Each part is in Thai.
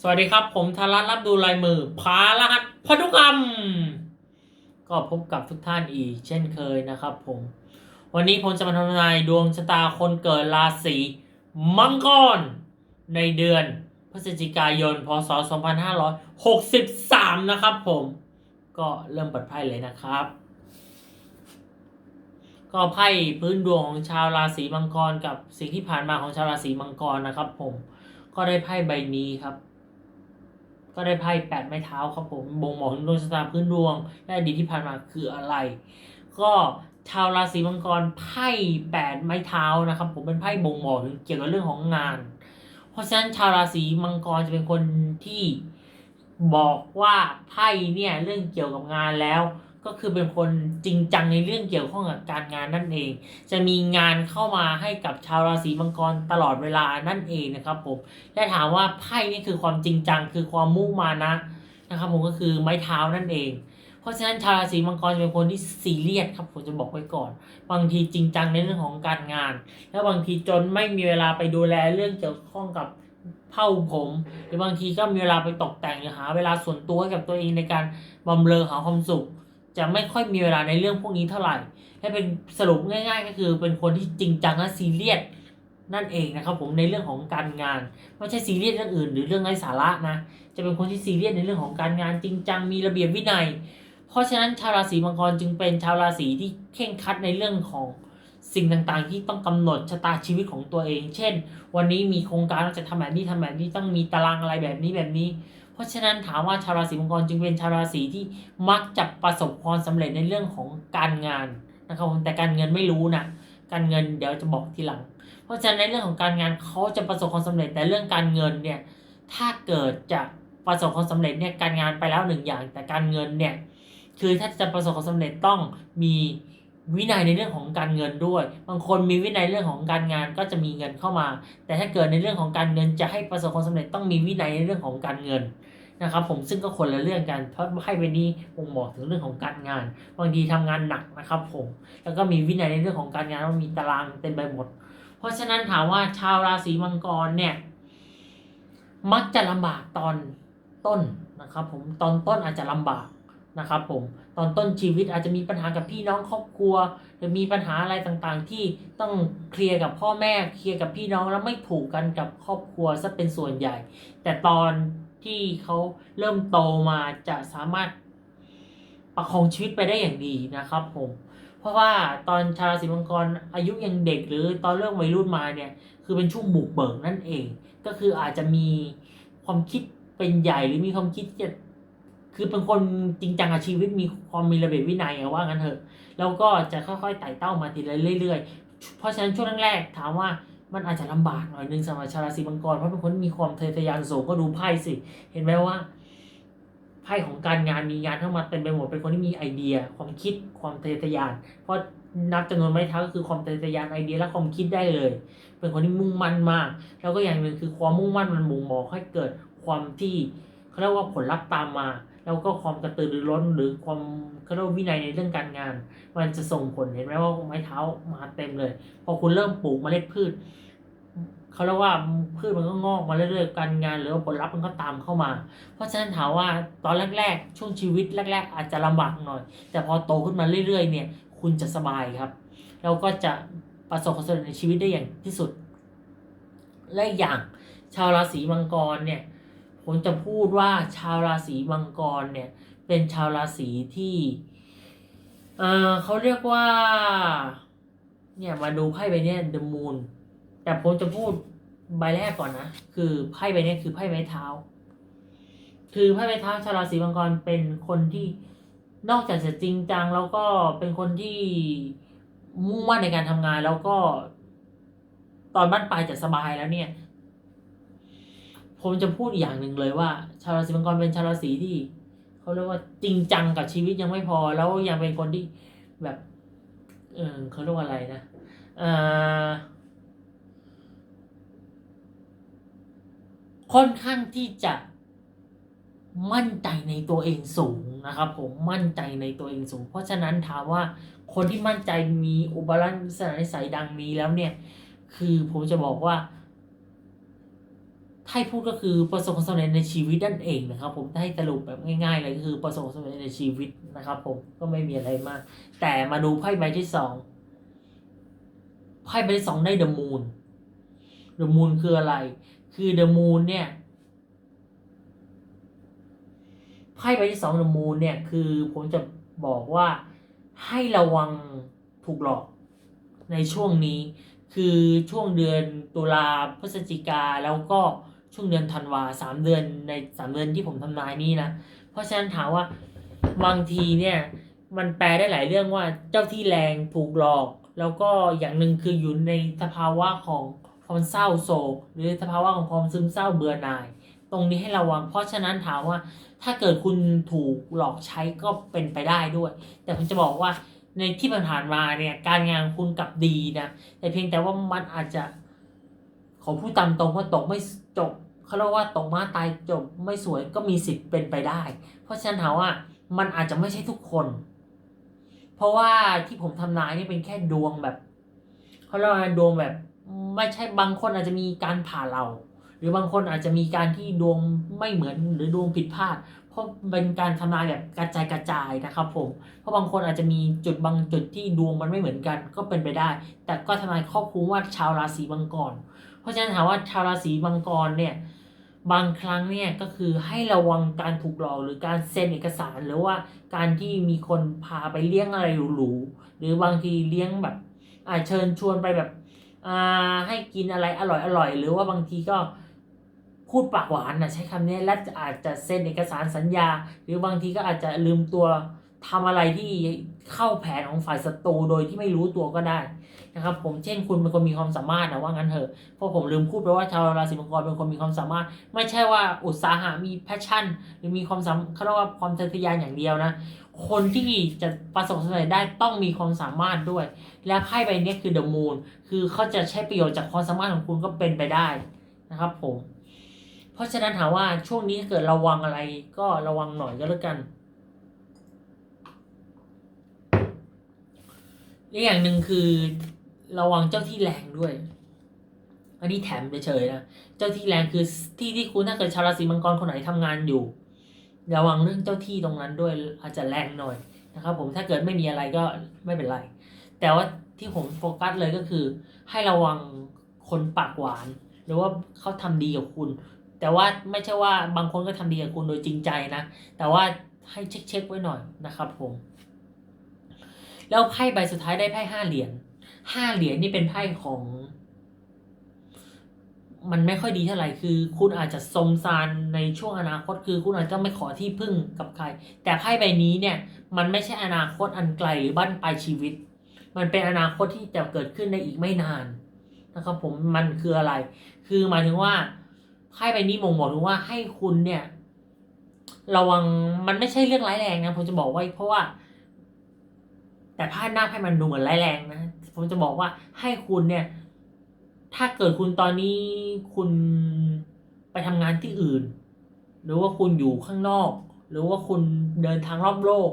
สวัสดีครับ ผมธารัตรับดูลายมือพารหัสพันธุกรรม ก็พบกับทุกท่านอีก เช่นเคยนะครับผม วันนี้ผมจะมาทำนายดวงชะตาคนเกิดราศีมังกร ในเดือนพฤศจิกายน พศ 2563 นะครับผม ก็เริ่มเปิดไพ่เลยนะครับ ก็ไพ่พื้นดวงของชาวราศีมังกรกับสิ่งที่ผ่านมาของชาวราศีมังกรนะครับผมก็ได้ไพ่ใบนี้ครับ ก็ได้ไพ่แปดไม้เท้าครับผมบ่งบอกถึงดวงชะตาพื้นดวงและอดีตที่ผ่านมาคืออะไร ก็ชาวราศีมังกรไพ่แปดไม้เท้านะครับ ผมเป็นไพ่บ่งบอกถึงเกี่ยวกับเรื่องของงาน เพราะฉะนั้นชาวราศีมังกรจะเป็นคนที่บอกว่าไพ่เนี่ยเรื่องเกี่ยวกับงานแล้ว ก็คือเป็นคนจริงจังในเรื่องเกี่ยวข้องกับการงานนั่นเอง จะมีงานเข้ามาให้กับชาวราศีมังกรตลอดเวลานั่นเองนะครับผมและถามว่าไพ่นี่คือความจริงจังคือความมุ่งมานะนะครับผมก็คือไม้เท้านั่นเอง เพราะฉะนั้นชาวราศีมังกรจะเป็นคนที่ซีเรียสครับผมจะบอกไว้ก่อน บางทีจริงจังในเรื่องของการงาน แล้วบางทีจนไม่มีเวลาไปดูแลเรื่องเกี่ยวข้องกับเผ้าผมหรือบางทีก็มีเวลาไปตกแต่งหรือหาเวลาส่วนตัวให้กับตัวเองในการบำเรอหาความสุข จะไม่ค่อยมีเวลาในเรื่องพวกนี้เท่าไหร่ให้เป็นสรุปง่าย ๆ ก็คือเป็นคนที่จริงจังและซีเรียสนั่นเองนะครับผมในเรื่องของการงานไม่ใช่ซีเรียสเรื่องอื่น หรือเรื่องไร้สาระนะจะเป็นคนที่ซีเรียสในเรื่องของการงานจริงจังมีระเบียบวินัย เพราะฉะนั้นชาวราศีมังกรจึงเป็นชาวราศีที่เข่งคัดในเรื่องของสิ่งต่างๆ ที่ต้องกำหนดชะตาชีวิตของตัวเอง เช่น วันนี้มีโครงการว่าจะทำแบบนี้ทำแบบนี้ต้องมีตารางอะไรแบบนี้แบบนี้ เพราะฉะนั้นถามว่าชาวราศีมังกรจึงเป็นชาวราศีที่มักจะประสบความสำเร็จในเรื่องของการงานนะครับผมแต่การเงินไม่รู้นะการเงินเดี๋ยวจะบอกทีหลัง เพราะฉะนั้นในเรื่องของการงานเขาจะประสบความสำเร็จแต่เรื่องการเงินเนี่ยถ้าเกิดจะประสบความสำเร็จเนี่ยการงานไปแล้วหนึ่งอย่าง แต่การเงินเนี่ยคือถ้าจะประสบความสำเร็จต้องมี วินัยในเรื่องของการเงินด้วย บางคนมีวินัยเรื่องของการงานก็จะมีเงินเข้ามา แต่ถ้าเกิดในเรื่องของการเงินจะให้ประสบความสำเร็จต้องมีวินัยในเรื่องของการเงินนะครับผมซึ่งก็คนละเรื่องกันเพราะให้ไปนี้บ่งบอกถึงเรื่องของการงาน บางทีทำงานหนักนะครับผมแล้วก็มีวินัยในเรื่องของการงานว่ามีตารางเต็มไปหมด เพราะฉะนั้นถามว่าชาวราศีมังกรเนี่ย มักจะลำบากตอนต้นนะครับผมตอนต้นอาจจะลำบาก นะครับผมตอนต้นชีวิตอาจจะมีปัญหากับพี่น้องครอบครัวหรือมีปัญหาอะไรต่างๆ ที่ต้องเคลียร์กับพ่อแม่เคลียร์กับพี่น้องแล้วไม่ถูกกันกับครอบครัวซะเป็นส่วนใหญ่ แต่ตอนที่เขาเริ่มโตมาจะสามารถประคองชีวิตไปได้อย่างดีนะครับผมเพราะว่าตอนชาวราศีมังกรอายุยังเด็กหรือตอนเริ่มวัยรุ่นมาเนี่ยคือเป็นช่วงบุกเบิกนั่นเอง ก็คืออาจจะมีความคิดเป็นใหญ่หรือมีความคิดจะ คือเป็นคนจริงจังกับชีวิตมีความมีระเบียบวินัยอะว่างั้นเถอะ แล้วก็จะค่อยๆไต่เต้ามาทีละเรื่อยๆ เพราะฉะนั้นช่วงแรกๆถามว่ามันอาจจะลำบากหน่อยนึงสำหรับชาวราศีมังกรเพราะเป็นคนมีความทะเยอทะยานสูงก็ดูไพ่สิ เห็นไหมว่าไพ่ของการงานมีงานเข้ามาเต็มไปหมดเป็นคนที่มีไอเดีย ความคิดความทะเยอทะยาน เพราะนับจำนวนไม้เท้าก็คือความทะเยอทะยานไอเดียและความคิดได้เลย เป็นคนที่มุ่งมั่นมาก แล้วก็อย่างหนึ่งคือความมุ่งมั่นมันบ่งบอกให้เกิดความที่เขาเรียกว่าผลลัพธ์ตามมา แล้วก็ความกระตือรือร้นหรือความเขาเรียกวินัยในเรื่องการงาน มันจะส่งผลเห็นไหมว่าไม้เท้ามาเต็มเลย พอคุณเริ่มปลูกเมล็ดพืชเขาเรียกว่าพืชมันก็งอกมาเรื่อยๆการงานหรือผลลัพธ์มันก็ตามเข้ามา เพราะฉะนั้นถามว่าตอนแรกๆ ช่วงชีวิตแรก ๆ อาจจะลำบากหน่อย แต่พอโตขึ้นมาเรื่อยๆ เนี่ย คุณจะสบายครับ แล้วก็จะประสบความสำเร็จในชีวิตได้อย่างที่สุด และอีกอย่างชาวราศีมังกรเนี่ย ผมจะพูดว่าชาวราศีมังกรเนี่ยเป็นชาวราศีที่เออเขาเรียกว่า เนี่ยมาดูไพ่ใบเนี้ย The Moon แต่ผมจะพูดใบแรกก่อนนะ คือไพ่ใบนี้คือไพ่ไม้เท้า คือไพ่ไม้เท้าชาวราศีมังกรเป็นคนที่นอกจากจะจริงจังแล้วก็เป็นคนที่มุ่งมั่นในการทำงานแล้วก็ ตอนบ้านปลายจะสบายแล้วเนี่ย ผมจะพูดอีกอย่างหนึ่งเลยว่า ชาวราศีมังกรเป็นชาวราศีที่เขาเรียกว่าจริงจังกับชีวิตยังไม่พอ แล้วยังเป็นคนที่แบบ เออเขาเรียกว่าอะไรนะเอ่อค่อนข้างที่จะมั่นใจในตัวเองสูงนะครับ ผมมั่นใจในตัวเองสูง เพราะฉะนั้นถามว่าคนที่มั่นใจมีอุปลักษณะนิสัยดังนี้แล้วเนี่ย คือผมจะบอกว่า ถ้าพูดก็คือประสบความสำเร็จในชีวิตนั่นเองนะครับ ผมถ้าให้สรุปแบบง่ายๆเลยก็คือประสบความสำเร็จในชีวิตนะครับ ผมก็ไม่มีอะไรมาก แต่มาดูไพ่ใบที่สองไพ่ใบที่สองได้เดอะมูนเดอะมูนคืออะไร คือเดอะมูนเนี่ยไพ่ใบที่สองเดอะมูนเนี่ยคือผมจะบอกว่าให้ระวังถูกหลอกในช่วงนี้คือช่วงเดือนตุลาพฤศจิกาแล้วก็ ช่วงเดือนธันวาสามเดือนในสามเดือนที่ผมทำนายนี้นะเพราะฉะนั้นถามว่าบางทีเนี่ยมันแปลได้หลายเรื่องว่าเจ้าที่แรงถูกหลอก แล้วก็อย่างหนึ่งคืออยู่ในสภาวะของความเศร้าโศก หรือสภาวะของความซึมเศร้าเบื่อหน่าย ตรงนี้ให้ระวัง เพราะฉะนั้นถามว่าถ้าเกิดคุณถูกหลอกใช้ก็เป็นไปได้ด้วย แต่ผมจะบอกว่าในที่ผ่านมาเนี่ยการงานคุณกลับดีนะแต่เพียงแต่ว่ามันอาจจะขอพูดตามตรงว่าตกไม่จบ เขาเรียกว่าตกมาตายจบไม่สวยก็มีสิทธิ์เป็นไปได้ เพราะฉะนั้นถามว่ามันอาจจะไม่ใช่ทุกคน เพราะว่าที่ผมทำนายนี่เป็นแค่ดวงแบบเขาเรียกว่าดวงแบบไม่ใช่บางคนอาจจะมีการผ่าเรา หรือบางคนอาจจะมีการที่ดวงไม่เหมือนหรือดวงผิดพลาด เพราะเป็นการทำนายแบบกระจายกระจายนะครับผมเพราะบางคนอาจจะมีจุดบางจุดที่ดวงมันไม่เหมือนกันก็เป็นไปได้ แต่ก็ทำนายครอบคลุมว่าชาวราศีมังกรเพราะฉะนั้นถามว่าชาวราศีมังกรเนี่ย บางครั้งเนี่ยก็คือให้ระวังการถูกหลอกหรือการเซ็นเอกสารหรือว่าการที่มีคนพาไปเลี้ยงอะไรหรูๆหรือบางทีเลี้ยงแบบอาเชิญชวนไปแบบอ่าให้กินอะไรอร่อยๆหรือว่าบางทีก็พูดปากหวานนะใช้คำนี้และอาจจะเซ็นเอกสารสัญญา หรือบางทีก็อาจจะลืมตัว ทำอะไรที่เข้าแผนของฝ่ายศัตรูโดยที่ไม่รู้ตัวก็ได้นะครับผมเช่นคุณเป็นคนมีความสามารถนะว่างั้นเถอะเพราะผมลืมพูดไปว่าชาวราศีมังกรเป็นคนมีความสามารถ ไม่ใช่ว่าอุตสาหะมีแพชชั่น หรือมีความสามเขาเรียกว่าความทะเยานอย่างเดียวนะ คนที่จะประสบความสำเร็จได้ต้องมีความสามารถด้วย และไพ่ใบนี้คือ The Moon คือเขาจะใช้ประโยชน์จากความสามารถของคุณก็เป็นไปได้นะครับผมเพราะฉะนั้นถามว่าช่วงนี้เกิดระวังอะไรก็ระวังหน่อยก็แล้วกัน อีกอย่างหนึ่งคือระวังเจ้าที่แรงด้วย อันนี้แถมเฉยๆนะ เจ้าที่แรงคือที่ที่คุณถ้าเกิดชาวราศีมังกรคนไหนทำงานอยู่ ระวังเรื่องเจ้าที่ตรงนั้นด้วยอาจจะแรงหน่อยนะครับ ผมถ้าเกิดไม่มีอะไรก็ไม่เป็นไร แต่ว่าที่ผมโฟกัสเลยก็คือ ให้ระวังคนปากหวาน หรือว่าเขาทำดีกับคุณ แต่ว่าไม่ใช่ว่าบางคนก็ทำดีกับคุณโดยจริงใจนะ แต่ว่าให้เช็คเช็คๆไว้หน่อยนะครับผม แล้วไพ่ใบสุดท้ายได้ไพ่ห้าเหรียญห้าเหรียญนี่เป็นไพ่ของ มันไม่ค่อยดีเท่าไหร่คือ คุณอาจจะสมซานในช่วงอนาคตคือคุณอาจจะไม่ขอที่พึ่งกับใคร แต่ไพ่ใบนี้เนี่ย มันไม่ใช่อนาคตอันไกลหรือบั้นปลายชีวิต มันเป็นอนาคตที่จะเกิดขึ้นในอีกไม่นานนะครับผมมันคืออะไร คือหมายถึงว่าไพ่ใบนี้มงบอกถึงว่าให้คุณเนี่ย ระวังมันไม่ใช่เรื่องร้ายแรงนะผมจะบอกไว้เพราะว่า แต่ไพ่หน้าไพ่มันดูเหมือนร้ายแรงนะ ผมจะบอกว่าให้คุณเนี่ย ถ้าเกิดคุณตอนนี้คุณไปทำงานที่อื่น หรือว่าคุณอยู่ข้างนอก หรือว่าคุณเดินทางรอบโลก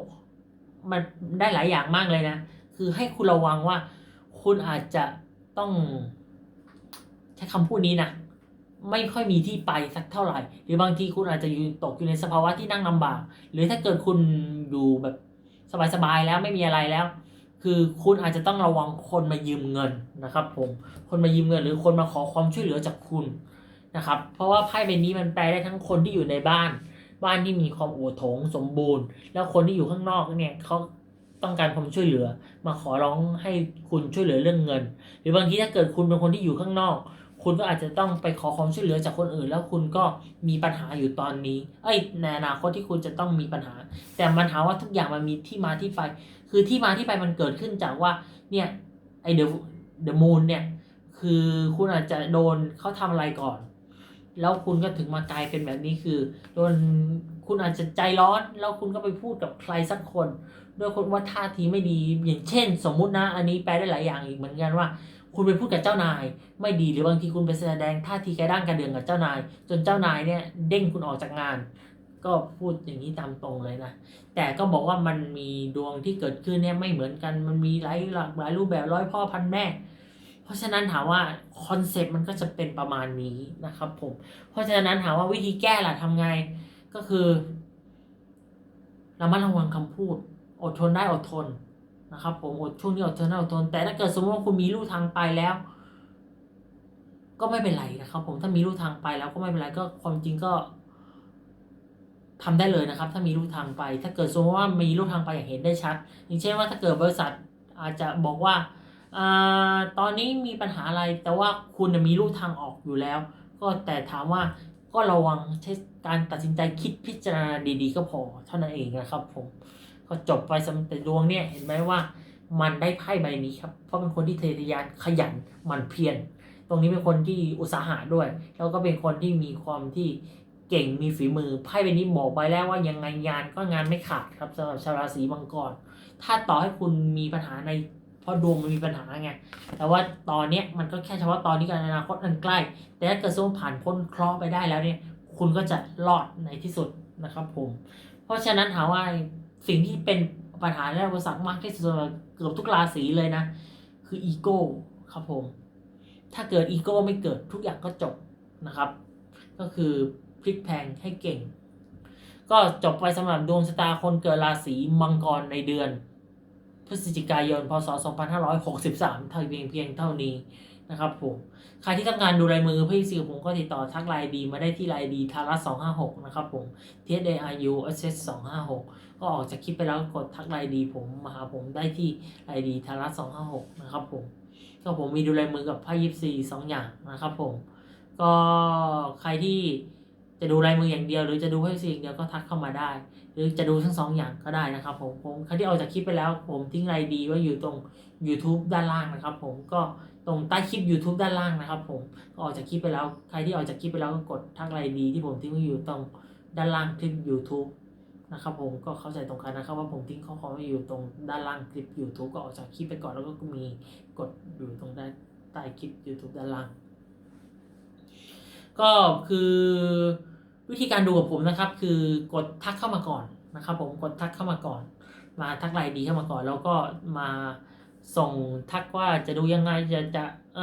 มันได้หลายอย่างมากเลยนะ คือให้คุณระวังว่า คุณอาจจะต้อง ใช้คำพูดนี้นะไม่ค่อยมีที่ไปสักเท่าไหร่ หรือบางทีคุณอาจจะอยู่ตกอยู่ในสภาวะที่นั่งลำบาก หรือถ้าเกิดคุณอยู่แบบ สบายๆแล้วไม่มีอะไรแล้ว คือคุณอาจจะต้องระวังคนมายืมเงินนะครับผมคนมายืมเงินหรือคนมาขอความช่วยเหลือจากคุณนะครับเพราะว่าไพ่ใบนี้มันแปลได้ทั้งคนที่อยู่ในบ้าน บ้านที่มีความโอโถงสมบูรณ์ แล้วคนที่อยู่ข้างนอกเนี่ยเขาต้องการความช่วยเหลือ มาขอร้องให้คุณช่วยเหลือเรื่องเงิน หรือบางทีถ้าเกิดคุณเป็นคนที่อยู่ข้างนอก คุณก็อาจจะต้องไปขอความช่วยเหลือจากคนอื่น แล้วคุณก็มีปัญหาอยู่ตอนนี้ เอ้ยในอนาคตที่คุณจะต้องมีปัญหา แต่มันถาว่าทุกอย่างมันมีที่มาที่ไป คือที่มาที่ไปมันเกิดขึ้นจากว่า เนี่ยไอเดอะเดอะมูนเนี่ย คือคุณอาจจะโดนเขาทำอะไรก่อน แล้วคุณก็ถึงมากลายเป็นแบบนี้คือ โดนคุณอาจจะใจร้อน แล้วคุณก็ไปพูดกับใครสักคน ด้วยคนว่าท่าทีไม่ดี อย่างเช่น สมมุตินะ อันนี้แปลได้หลายอย่างอีกเหมือนกันว่า คุณไปพูดกับเจ้านาย ไม่ดีหรือบางทีคุณไปแสดงท่าทีกระด้างกระเดืองกับเจ้านาย จนเจ้านายเนี่ยเด้งคุณออกจากงาน ก็พูดอย่างนี้ตามตรงเลยนะ แต่ก็บอกว่ามันมีดวงที่เกิดขึ้นเนี่ยไม่เหมือนกันมันมีหลายหลากหลายรูปแบบร้อยพ่อพันแม่เพราะฉะนั้นถามว่าคอนเซปต์มันก็จะเป็นประมาณนี้นะครับผม เพราะฉะนั้นถามว่าวิธีแก้ล่ะทำไงก็คือระมัดระวังคำพูด อดทนได้อดทน นะครับผมอดช่วงนี้อดทนอดทน แต่ถ้าเกิดสมมติว่าคุณมีลู่ทางไปแล้ว ก็ไม่เป็นไรนะครับ ผมถ้ามีลู่ทางไปแล้วก็ไม่เป็นไรก็ความจริงก็ทำได้เลยนะครับ ถ้ามีลู่ทางไป ถ้าเกิดสมมติว่ามีลู่ทางไปอย่างเห็นได้ชัด อย่างเช่นว่าถ้าเกิดบริษัทอาจจะบอกว่าอ่าตอนนี้มีปัญหาอะไรแต่ว่าคุณมีลู่ทางออกอยู่แล้ว ก็แต่ถามว่าก็ระวังใช้การตัดสินใจคิดพิจารณาดีๆ ก็พอ เท่านั้นเองนะครับผม ก็จบไปสำแต่ดวงเนี่ยเห็นไหมว่า มันได้ไพ่ใบนี้ครับ เพราะเป็นคนที่ทะเยอทะยานขยันหมันเพียรตรงนี้เป็นคนที่อุตสาหะด้วย แล้วก็เป็นคนที่มีความที่เก่งมีฝีมือไพ่ใบนี้บอกไปแล้วว่ายังไงงานก็งานไม่ขาดครับสำหรับชาวราศีมังกร ถ้าต่อให้คุณมีปัญหาในเพราะดวงมันมีปัญหาไง แต่ว่าตอนนี้มันก็แค่เฉพาะตอนนี้กับอนาคตอันใกล้ แต่ถ้าเกิดสมมติผ่านพ้นเคราะห์ไปได้แล้วเนี่ย คุณก็จะรอดในที่สุดนะครับผม เพราะฉะนั้นถามว่า สิ่งที่เป็นปัญหาและอุปสรรคมากที่สุดเกือบทุกราศีเลยนะ คืออีโก้ครับผม ถ้าเกิดอีโก้ไม่เกิดทุกอย่างก็จบนะครับ ก็คือพลิกแพงให้เก่ง ก็จบไปสำหรับดวงชะตาคนเกิดราศีมังกรในเดือน พฤศจิกายนพศ2563เท่าเพียงเพียงเท่านี้ นะครับผมใครที่ต้องการดูลายมือพี่ซีผมก็ติดต่อทักไลน์ดีมาได้ที่ไลน์ดีทารัส256นะครับผม T S A R U S S 256ก็ออกจากคลิปไปแล้วกดทักไลน์ดีผมมาหาผมได้ที่ไลน์ดีทารัส256นะครับผมก็ผมมีดูลายมือกับไพ่ยิปซีสองอย่างนะครับผม ก็ใครที่จะดูลายมืออย่างเดียว หรือจะดูไพ่ยิปซีอย่างเดียวก็ทักเข้ามาได้ หรือจะดูทั้งสองอย่างก็ได้นะครับผมผมใครที่ออกจากคลิปไปแล้ว ผมทิ้งไลน์ดีไว้อยู่ตรง YouTube ด้านล่างนะครับ ผมก็ตรงใต้คลิป YouTube ด้านล่างนะครับ ผมก็ออกจากคลิปไปแล้วใครที่ออกจากคลิปไปแล้วก็กดทักไลน์ดีที่ผมทิ้งไว้อยู่ตรงด้านล่างคลิป YouTube นะครับผมก็เข้าใจตรงกันนะครับว่าผมทิ้งข้อความไว้อยู่ตรงด้านล่างคลิป YouTube ก็ออกจากคลิปไปก่อนแล้วก็มีกดอยู่ตรงด้านใต้คลิป YouTube ด้านล่าง ก็คือ วิธีการดูกับผมนะครับ คือกดทักเข้ามาก่อนนะครับ ผมกดทักเข้ามาก่อน มาทักไลน์ดีเข้ามาก่อน แล้วก็มาส่งทักว่าจะดูยังไงจะจะเอ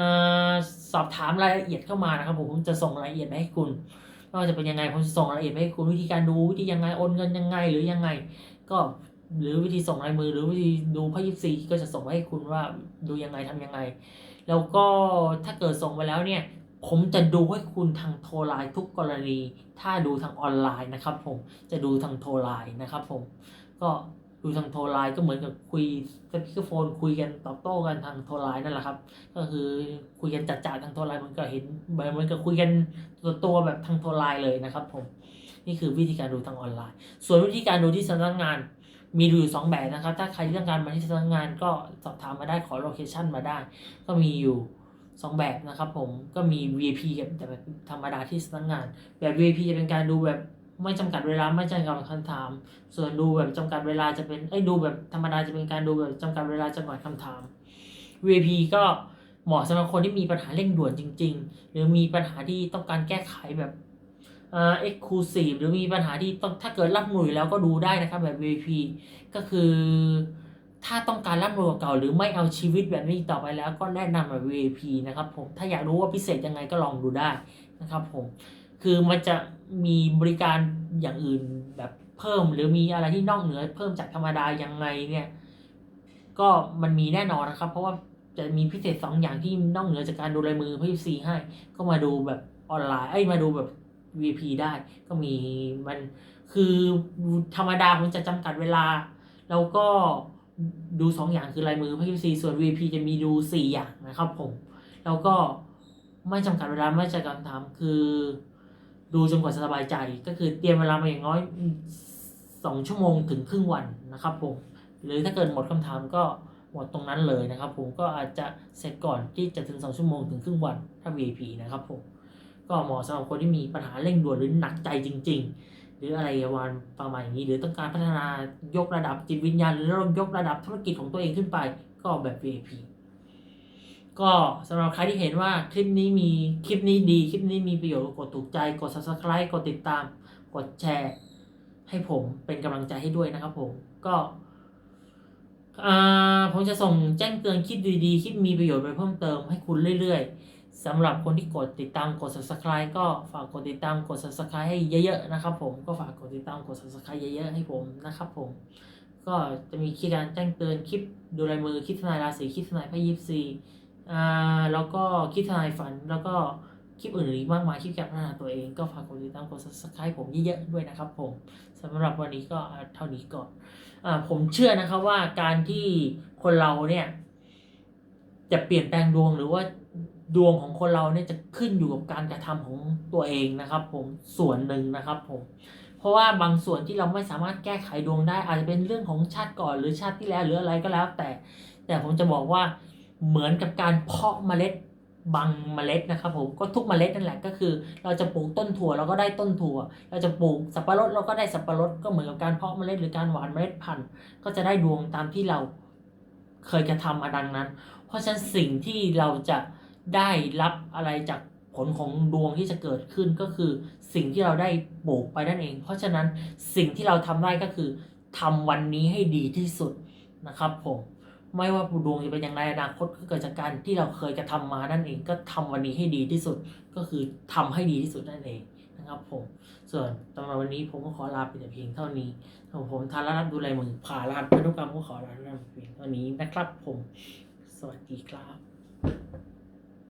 อสอบถามรายละเอียดเข้ามานะครับ ผมผมจะส่งรายละเอียดไปให้คุณว่าจะเป็นยังไงผมจะส่งรายละเอียดไปให้คุณวิธีการดูวิธียังไงโอนเงินยังไงหรือยังไง ก็หรือวิธีส่งลายมือหรือวิธีดูพยิบซีก็จะส่งไปให้คุณว่าดูยังไงทำยังไง แล้วก็ถ้าเกิดส่งไปแล้วเนี่ย ผมจะดูให้คุณทางโทรไลน์ทุกกรณี ถ้าดูทางออนไลน์นะครับ ผมจะดูทางโทรไลน์นะครับ ผม ก็ดูทางโทรไลน์ก็เหมือนกับคุยสปีกเกอร์โฟนคุยกันตอบโต้กันทางโทรไลน์นั่นแหละครับ ก็คือคุยกันจัดจ่าทางโทรไลน์มันก็เห็นเหมือนกับคุยกันตัวตัวแบบทางโทรไลน์เลยนะครับ ผม นี่คือวิธีการดูทางออนไลน์ ส่วนวิธีการดูที่สำนักงานมีดูอยู่สองแบบนะครับ ถ้าใครที่ต้องการมาที่สำนักงานก็สอบถามมาได้ขอโลเคชันมาได้ ก็มีอยู่ สองแบบนะครับ ผมก็มี VIP กับแต่แบบธรรมดาที่สำนักงาน แบบ VIP จะเป็นการดูแบบไม่จำกัดเวลาไม่จำกัดคำถาม ส่วนดูแบบจำกัดเวลาจะเป็นเอ้ดูแบบธรรมดาจะเป็นการดูแบบจำกัดเวลาจำกัดคำถาม VIP ก็เหมาะสำหรับคนที่มีปัญหาเร่งด่วนจริง ๆ หรือมีปัญหาที่ต้องการแก้ไขแบบเอ่อ exclusive หรือมีปัญหาที่ต้องถ้าเกิดรับมืออยู่แล้วก็ดูได้นะครับแบบ VIP ก็คือ ถ้าต้องการรับมือกับเก่าหรือไม่เอาชีวิตแบบนี้ต่อไปแล้วก็แนะนำแบบ VIP นะครับผมถ้าอยากรู้ว่าพิเศษยังไงก็ลองดูได้นะครับผมคือมันจะมีบริการอย่างอื่นแบบเพิ่ม หรือมีอะไรที่นอกเหนือ เพิ่มจากธรรมดายังไงเนี่ยก็มันมีแน่นอนนะครับ เพราะว่าจะมีพิเศษสองอย่างที่นอกเหนือจากการดูลายมือพี่ซีให้ ก็มาดูแบบออนไลน์ไอ้มาดูแบบ VP ได้ก็มีมันคือธรรมดาผมจะจำกัดเวลา แล้วก็ ดูสองอย่างคือลายมือพี่ซีส่วน VP จะมีดูสี่อย่างนะครับผม แล้วก็ไม่จำกัดเวลาไม่จำกัดคำถามคือ ดูจนกว่าสบายใจ ก็คือเตรียมเวลามาอย่างน้อยสองชั่วโมงถึงครึ่งวันนะครับผม หรือถ้าเกิดหมดคำถามก็หมดตรงนั้นเลยนะครับผมก็อาจจะเสร็จก่อนที่จะถึง 2 ชั่วโมงถึงครึ่งวันถ้า VIP นะครับผมก็เหมาะสำหรับคนที่มีปัญหาเร่งด่วนหรือหนักใจจริง ๆ หรืออะไรวันประมาณอย่างนี้ หรือต้องการพัฒนายกระดับจิตวิญญาณ หรือยกระดับธุรกิจของตัวเองขึ้นไป ก็แบบ VIP ก็สำหรับใครที่เห็นว่าคลิปนี้มีคลิปนี้ดี คลิปนี้มีประโยชน์กดถูกใจกด subscribe กดติดตาม กดแชร์ ให้ผมเป็นกำลังใจให้ด้วยนะครับผมก็อ่าผมจะส่งแจ้งเตือนคลิปดีๆ คลิปมีประโยชน์ไปเพิ่มเติมให้คุณเรื่อยๆ สำหรับคนที่กดติดตามกด subscribe ก็ฝากกดติดตามกด subscribe ให้เยอะๆนะครับผมก็ฝากกดติดตามกด subscribe เยอะๆให้ผมนะครับผมก็จะมีคลิปการแจ้งเตือนคลิปดูลายมือคลิปทนายราศีคลิปทนายไพ่ยิปซีอ่าแล้วก็คลิปทนายฝันแล้วก็คลิปอื่นๆอีกมากมายคลิปการพัฒนาตัวเองก็ฝากกดติดตามกด subscribe ผมเยอะๆด้วยนะครับผมสำหรับวันนี้ก็เอาเท่านี้ก่อนอ่าผมเชื่อนะครับว่าการที่คนเราเนี่ยจะเปลี่ยนแปลงดวงหรือว่า ดวงของคนเราเนี่ยจะขึ้นอยู่กับการกระทำของตัวเองนะครับ ผมส่วนหนึ่งนะครับผมเพราะว่าบางส่วนที่เราไม่สามารถแก้ไขดวงได้ อาจจะเป็นเรื่องของชาติก่อนหรือชาติที่แล้วหรืออะไรก็แล้ว แต่ แต่ผมจะบอกว่าเหมือนกับการเพาะเมล็ดบางเมล็ดนะครับผมก็ทุกเมล็ดนั่นแหละก็คือ เราจะปลูกต้นถั่วเราก็ได้ต้นถั่ว เราจะปลูกสับปะรดเราก็ได้สับปะรดก็เหมือนกับการเพาะเมล็ดหรือการหว่านเมล็ดพันธุ์ ก็จะได้ดวงตามที่เราเคยกระทำมาดังนั้น เพราะฉะนั้นสิ่งที่เราจะ ได้รับอะไรจากผลของดวงที่จะเกิดขึ้นก็คือ สิ่งที่เราได้ปลูกไปนั่นเอง เพราะฉะนั้นสิ่งที่เราทำได้ก็คือทำวันนี้ให้ดีที่สุดนะครับผมไม่ว่าดวงจะเป็นอย่างไรอนาคตก็เกิดจากการที่เราเคยกระทำมานั่นเอง ก็ทำวันนี้ให้ดีที่สุดก็คือทำให้ดีที่สุดนั่นเองนะครับผม ส่วนสำหรับวันนี้ผมก็ขอลาไปแต่เพียงเท่านี้ของผมทานรัตดูแลมือผ่ารหัสพันธุกรรมก็ขอลาไปเพียงเท่านี้นะครับผม สวัสดีครับ